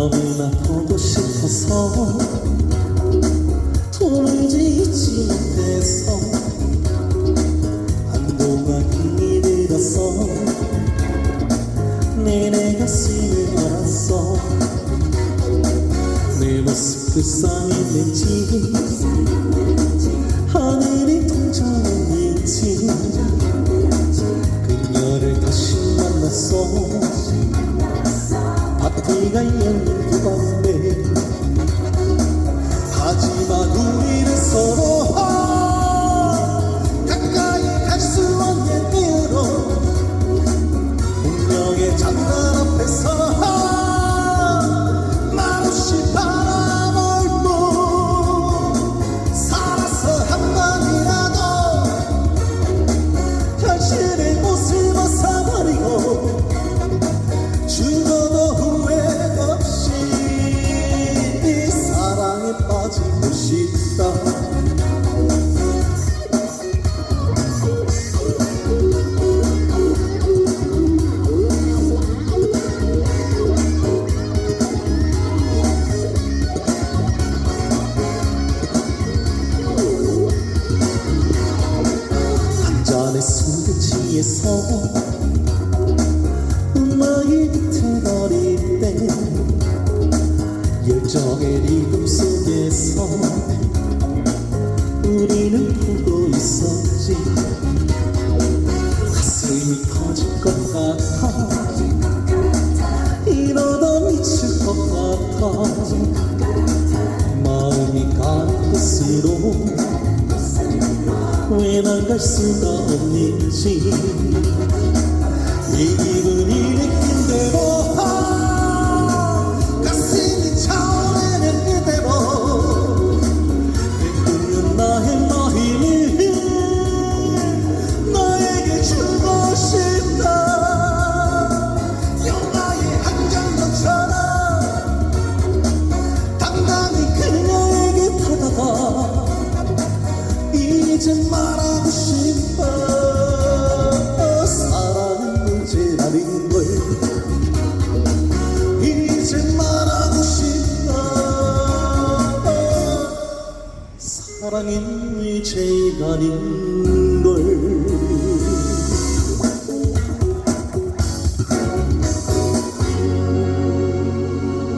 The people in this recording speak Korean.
너무나 보고 싶어서 도무지 못해서 한동안 힘이 들었어 내내 가슴을 알았어 내 모습 불쌍했는지 하늘이 통장했는지 그녀를 다시 만났어 파티가 열 취해서 음악이 비틀거릴 때 열정의 리듬 속에서 우리는 보고 있었지. 가슴이 터질 것 같아. 이러다 미칠 것 같아. 마음이 가는 곳으로 왜 난 갈 수가 없는지 이 기분이 느낀 이제 말하고 싶어. 사랑은 문제라는 걸. 이제 말하고 싶어. 사랑은 문제라는